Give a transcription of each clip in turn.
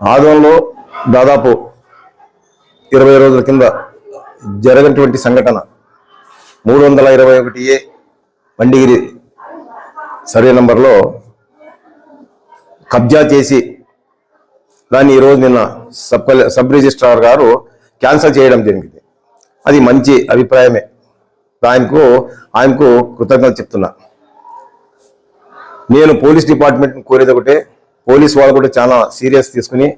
ఆదంలో దాదాపు ఇరవై రోజుల కింద జరగినటువంటి సంఘటన మూడు వందల ఇరవై ఒకటి ఏ మండిగిరి సర్వే నంబర్లో కబ్జా చేసి దాన్ని ఈరోజు నిన్న సబ్ సబ్ రిజిస్ట్రార్ గారు క్యాన్సిల్ చేయడం జరిగింది. అది మంచి అభిప్రాయమే. ఆయనకు ఆయనకు కృతజ్ఞత చెప్తున్నా. నేను పోలీస్ డిపార్ట్మెంట్ కోరేది ఒకటే పోలీస్ వాళ్ళు కూడా చాలా సీరియస్ తీసుకుని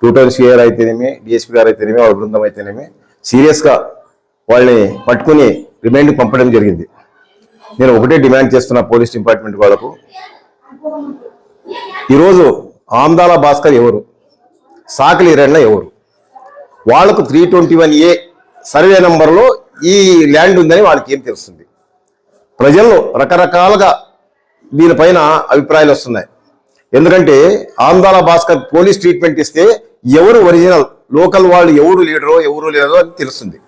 టూ టౌన్ సిఆర్ అయితేనేమి డిఎస్పీ గారు అయితేనేమి వాళ్ళ బృందం అయితేనేమి సీరియస్గా వాళ్ళని పట్టుకుని రిమైండ్ పంపడం జరిగింది. నేను ఒకటే డిమాండ్ చేస్తున్నా పోలీస్ డిపార్ట్మెంట్ వాళ్ళకు. ఈరోజు ఆమ్దాల భాస్కర్ ఎవరు? సాకలి రెండ్ల ఎవరు? వాళ్ళకు three twenty one A survey నెంబర్లో ఈ ల్యాండ్ ఉందని వాళ్ళకి ఏం తెలుస్తుంది? ప్రజల్లో రకరకాలుగా దీనిపైన అభిప్రాయాలు వస్తున్నాయి. ఎందుకంటే ఆంధ్రాల భాస్కర్ పోలీస్ ట్రీట్మెంట్ ఇస్తే ఎవరు ఒరిజినల్? లోకల్ వాళ్ళు ఎవరు లీడరో ఎవరు లేదో అని తెలుస్తుంది.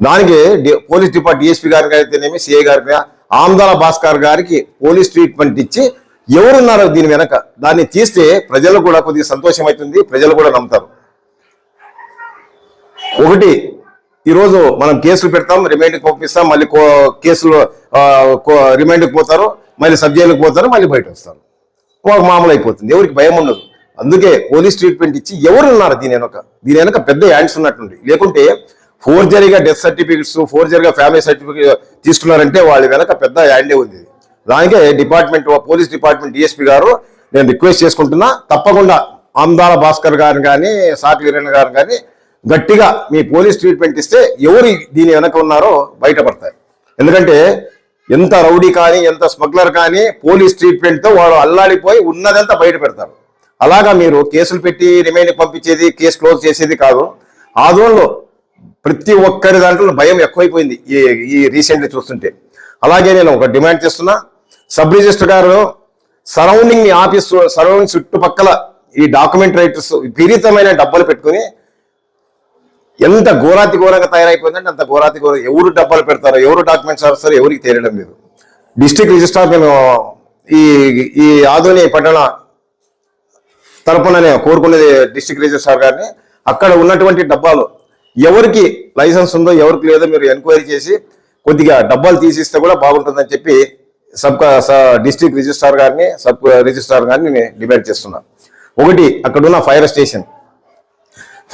దానికి పోలీస్ డిపార్ట్ డిఎస్పీ గారికి అయితేనేమి సిఐ గారికి ఆంధ్రాల భాస్కర్ గారికి పోలీస్ ట్రీట్మెంట్ ఇచ్చి ఎవరున్నారు దీని వెనక దాన్ని తీస్తే ప్రజలు కూడా కొద్దిగా సంతోషం అవుతుంది ప్రజలు కూడా నమ్ముతారు. ఒకటి ఈరోజు మనం కేసులు పెడతాం రిమైండ్కి పంపిస్తాం మళ్ళీ కో- కేసులు కో- రిమైండ్కి పోతారు మళ్ళీ సబ్ జైలుకి పోతారు మళ్ళీ బయట వస్తారు ఒక మామూలు అయిపోతుంది ఎవరికి భయం ఉండదు. అందుకే పోలీస్ ట్రీట్మెంట్ ఇచ్చి ఎవరు ఉన్నారు దీని వెనక? దీని వెనక పెద్ద యాండ్స్ ఉన్నట్టుండి. లేకుంటే ఫోర్జరీగా డెత్ సర్టిఫికెట్స్ ఫోర్జరీగా ఫ్యామిలీ సర్టిఫికేట్ తీసుకున్నారంటే వాళ్ళ వెనక పెద్ద యాండే ఉంది దానికే డిపార్ట్మెంట్ పోలీస్ డిపార్ట్మెంట్ డిఎస్పీ గారు నేను రిక్వెస్ట్ చేసుకుంటున్నా తప్పకుండా ఆమ్దాల భాస్కర్ గారిని కానీ సాటి వీరన్న గారిని కానీ గట్టిగా మీ పోలీస్ ట్రీట్మెంట్ ఇస్తే ఎవరు దీని వెనక ఉన్నారో బయటపడతారు. ఎందుకంటే ఎంత రౌడీ కానీ ఎంత స్మగ్లర్ కానీ పోలీస్ ట్రీట్మెంట్తో వాడు అల్లాడిపోయి ఉన్నదంతా బయట పెడతారు. అలాగా మీరు కేసులు పెట్టి రిమైండ్ పంపించేది కేసు క్లోజ్ చేసేది కాదు. ఆందోళనలో ప్రతి ఒక్కరి దాంట్లో భయం ఎక్కువైపోయింది ఈ ఈ రీసెంట్లీ చూస్తుంటే. అలాగే నేను ఒక డిమాండ్ చేస్తున్నా. సబ్ రిజిస్టర్ గారు సరౌండింగ్ ఆఫీస్ సరౌండింగ్ చుట్టుపక్కల ఈ డాక్యుమెంట్ రైటర్స్ విపరీతమైన డబ్బాలు పెట్టుకుని ఎంత ఘోరాతి ఘోరంగా తయారైపోయిందంటే అంత ఘోరాతి ఘోర ఎవరు డబ్బాలు పెడతారో ఎవరు డాక్యుమెంట్స్ రాస్తారో ఎవరికి తేలడం లేదు. డిస్ట్రిక్ట్ రిజిస్ట్రార్ నేను ఈ ఈ ఆధుని పట్టణ తరపున నేను కోరుకునేది డిస్ట్రిక్ట్ రిజిస్ట్రార్ గారిని. అక్కడ ఉన్నటువంటి డబ్బాలు ఎవరికి లైసెన్స్ ఉందో ఎవరికి లేదో మీరు ఎంక్వైరీ చేసి కొద్దిగా డబ్బాలు తీసిస్తే కూడా బాగుంటుందని చెప్పి సబ్ డిస్ట్రిక్ట్ రిజిస్ట్రార్ గారిని సబ్ రిజిస్ట్రార్ గారిని నేను డిమాండ్ చేస్తున్నా. ఒకటి అక్కడున్న ఫైర్ స్టేషన్.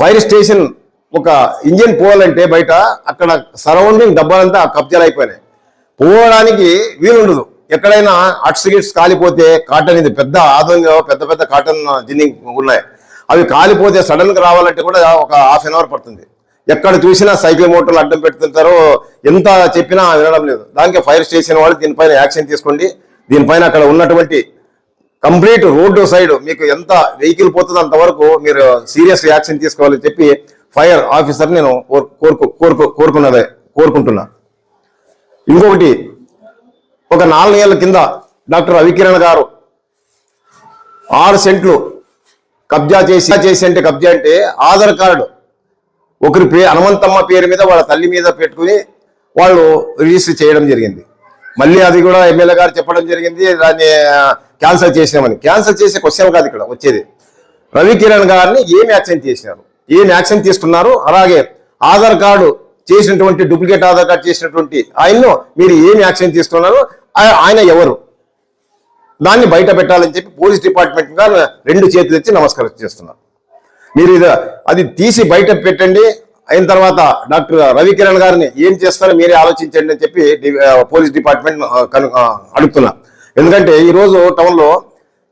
ఫైర్ స్టేషన్ ఒక ఇంజిన్ పోవాలంటే బయట అక్కడ సరౌండింగ్ డబ్బాలంతా కబ్జాలు అయిపోయినాయి పోవడానికి వీలుండదు. ఎక్కడైనా అట్స్ గిట్స్ కాలిపోతే కాటన్ ఇది పెద్ద ఆధునిక పెద్ద పెద్ద కాటన్ జిన్నింగ్ ఉన్నాయి. అవి కాలిపోతే సడన్గా రావాలంటే కూడా ఒక హాఫ్ అన్ అవర్ పడుతుంది. ఎక్కడ చూసినా సైకిల్ మోటార్లు అడ్డం పెడుతుంటారో ఎంత చెప్పినా వినడం లేదు. దానికి ఫైర్ స్టేషన్ వాళ్ళు దీనిపైన యాక్షన్ తీసుకోండి. దీనిపైన అక్కడ ఉన్నటువంటి కంప్లీట్ రోడ్డు సైడ్ మీకు ఎంత వెహికల్ పోతుందో అంతవరకు మీరు సీరియస్ యాక్షన్ తీసుకోవాలని చెప్పి ఫైర్ ఆఫీసర్ నేను కోరు- కోరుకు కోరుకు కోరుకున్నదే కోరుకుంటున్నా. ఇంకొకటి ఒక నాలుగు కింద డాక్టర్ రవికిరణ్ గారు ఆరు సెంట్లు కబ్జా చేసి చేసి అంటే కబ్జా అంటే ఆధార్ కార్డు. ఒకరి పే హనుమంతమ్మ పేరు మీద వాళ్ళ తల్లి మీద పెట్టుకుని వాళ్ళు రిజిస్టర్ చేయడం జరిగింది. మళ్ళీ అది కూడా ఎమ్మెల్యే గారు చెప్పడం జరిగింది దాన్ని క్యాన్సిల్ చేసినామని. క్యాన్సిల్ చేసే క్వశ్చన్ కాదు ఇక్కడ వచ్చేది. రవికిరణ్ గారిని ఏమి యాక్షన్ చేసినారు? ఏం యాక్షన్ తీసుకున్నారు అలాగే ఆధార్ కార్డు చేసినటువంటి డూప్లికేట్ ఆధార్ కార్డు చేసినటువంటి ఆయన్ను మీరు ఏం యాక్షన్ తీసుకున్నారు ఆయన ఎవరు? దాన్ని బయట పెట్టాలని చెప్పి పోలీస్ డిపార్ట్మెంట్ గారు రెండు చేతులు ఇచ్చి నమస్కారం చేస్తున్నారు. మీరు ఇది అది తీసి బయట పెట్టండి అయిన తర్వాత డాక్టర్ రవికిరణ్ గారిని ఏం చేస్తారో మీరే ఆలోచించండి అని చెప్పి పోలీస్ డిపార్ట్మెంట్ కను అడుగుతున్నా ఎందుకంటే ఈరోజు టౌన్లో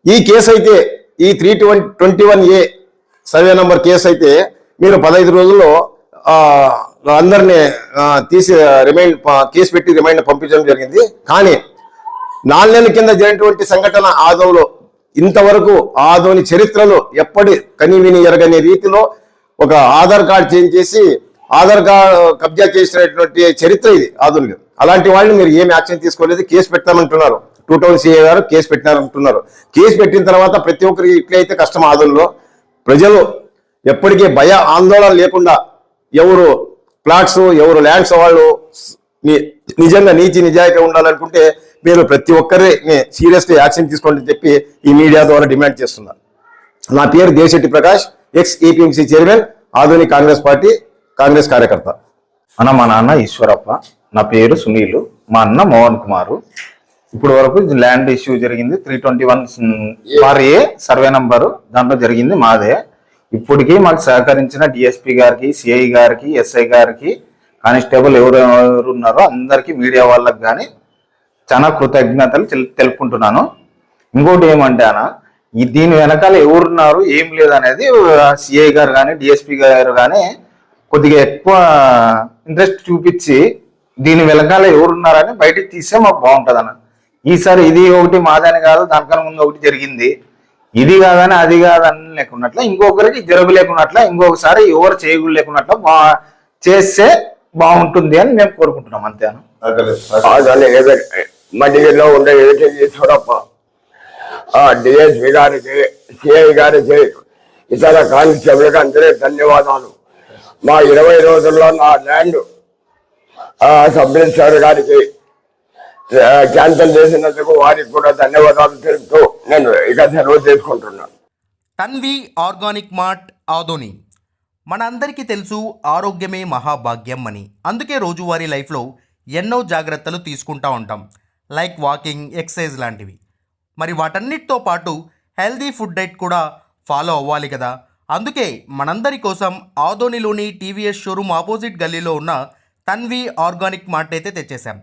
ఈ కేసు అయితే ఈ three twenty one A survey number case అయితే మీరు పదహైదు రోజుల్లో అందరినీ తీసి రిమైండ్ కేసు పెట్టి రిమైండ్ పంపించడం జరిగింది. కానీ నాలుగేళ్ళ కింద జరిగినటువంటి సంఘటన ఆదంలో ఇంతవరకు ఆదోని చరిత్రలో ఎప్పటి కనివిని ఎరగని రీతిలో ఒక ఆధార్ కార్డ్ చేంజ్ చేసి ఆధార్ కార్డు కబ్జా చేసినటువంటి చరిత్ర ఇది ఆదునిలో అలాంటి వాళ్ళని మీరు ఏమి యాక్షన్ తీసుకోలేదు కేసు పెట్టామంటున్నారు టూ టౌన్ సిఏ గారు కేసు పెట్టినారంటున్నారు. కేసు పెట్టిన తర్వాత ప్రతి ఒక్కరికి ఇట్లయితే కష్టం ఆధునిలో ప్రజలు ఎప్పటికీ భయ ఆందోళన లేకుండా ఎవరు ప్లాట్స్ ఎవరు ల్యాండ్స్ వాళ్ళు నిజంగా నీతి నిజాయితీ ఉండాలనుకుంటే మీరు ప్రతి ఒక్కరిని సీరియస్గా యాక్షన్ తీసుకోండి చెప్పి ఈ మీడియా ద్వారా డిమాండ్ చేస్తున్నారు నా పేరు Desetti Prakash ex APMC chairman ఆధునిక కాంగ్రెస్ పార్టీ కాంగ్రెస్ కార్యకర్త. అన్న మా నాన్న ఈశ్వరప్ప నా పేరు సునీలు మా అన్న మోహన్ కుమారు. ఇప్పుడు వరకు ల్యాండ్ ఇష్యూ జరిగింది. Three twenty one four A survey number దాంట్లో జరిగింది మాదే. ఇప్పటికీ మాకు సహకరించిన డిఎస్పి గారికి సిఐ గారికి ఎస్ఐ గారికి కానిస్టేబుల్ ఎవరు ఎవరు ఉన్నారో అందరికీ మీడియా వాళ్ళకి కానీ చాలా కృతజ్ఞతలు తెలుపుకుంటున్నాను. ఇంకోటి ఏమంటే అన్న ఈ దీని వెనకాల ఎవరున్నారు ఏం లేదనేది సిఐ గారు కానీ డిఎస్పి గారు కానీ కొద్దిగా ఎక్కువ ఇంట్రెస్ట్ చూపించి దీని వెనకాల ఎవరున్నారని బయటికి తీస్తే మాకు బాగుంటుంది అన్న ఈసారి ఇది ఒకటి మాదని కాదు దానికన్నా ముందు ఒకటి జరిగింది. ఇది కాదని అది కాదని లేకున్నట్ల ఇంకొకరికి జరుగు లేకున్నట్ల ఇంకొకసారి ఎవరు చేయగులు లేకున్నట్ల బా చేస్తే బాగుంటుంది అని మేము కోరుకుంటున్నాం అంతే అన్న. ఆదాన్ని మధ్యలో ఉండే ఆ డిఎస్పి గారికి సిఐ గారికి ఇతర కానిస్టేబుల్కి అందరికీ ధన్యవాదాలు. మా ఇరవై రోజుల్లో నా ల్యాండ్ ఆ, సబ్ రిజిస్టర్ గారికి క్యాన్సల్ చేసినందుకు వారికి కూడా ధన్యవాదాలు తెలుపుతూ నేను ఇక సెలవు చేసుకుంటున్నాను. Tanvi organic mart Adoni. మనందరికీ తెలుసు ఆరోగ్యమే మహాభాగ్యం అని. అందుకే రోజువారీ లైఫ్లో ఎన్నో జాగ్రత్తలు తీసుకుంటా ఉంటాం. లైక్ వాకింగ్ ఎక్సర్సైజ్ లాంటివి. మరి వాటన్నిటితో పాటు హెల్దీ ఫుడ్ డైట్ కూడా ఫాలో అవ్వాలి కదా. అందుకే మనందరి కోసం ఆదోనిలోని టీవీఎస్ షోరూమ్ ఆపోజిట్ గల్లీలో ఉన్న తన్వి ఆర్గానిక్ మార్ట్ అయితే తెచ్చేశాం.